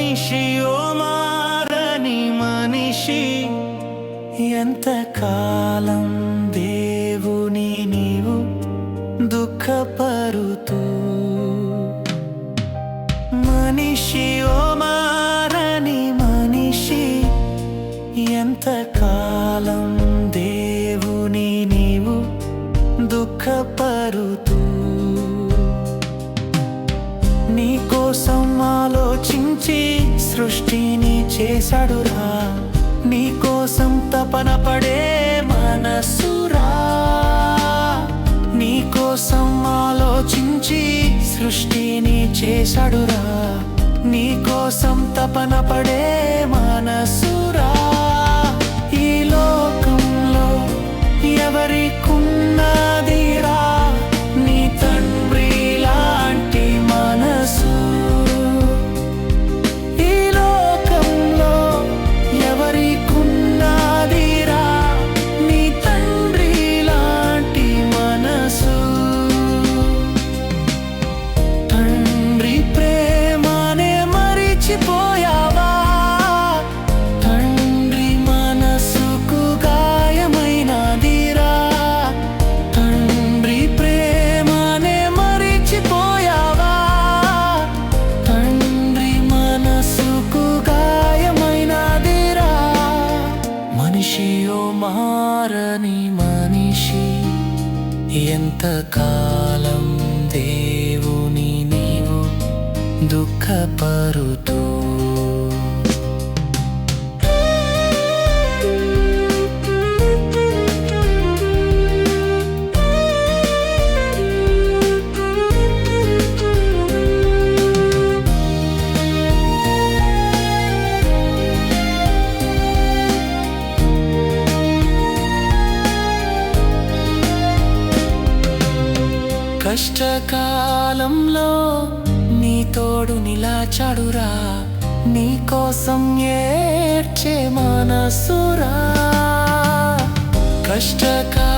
మనిషి ఓ మారని మనిషి. ఎంతకాలం దేవుని నీవు దుఃఖపరుతూ? మనిషి ఓ మారని మనిషి. ఎంతకాలం దేవుని నీవు దుఃఖపరుతూ? నీకోసం ఆలోచించి సృష్టిని చేశాడురా నీ కోసం తపన పడే మనసురా నీ కోసం ఆలోచించి సృష్టిని చేశాడురా నీ కోసం తపన పడే మనసు మనిషియో మారని మనిషి. ఎంతకాలం దేవుని నీవు దుఃఖపరుతూ కష్టకాలంలో నీ తోడు నిలాచాడురా. నీ కోసం ఏడ్చే మనసురా. కష్టకాలంలో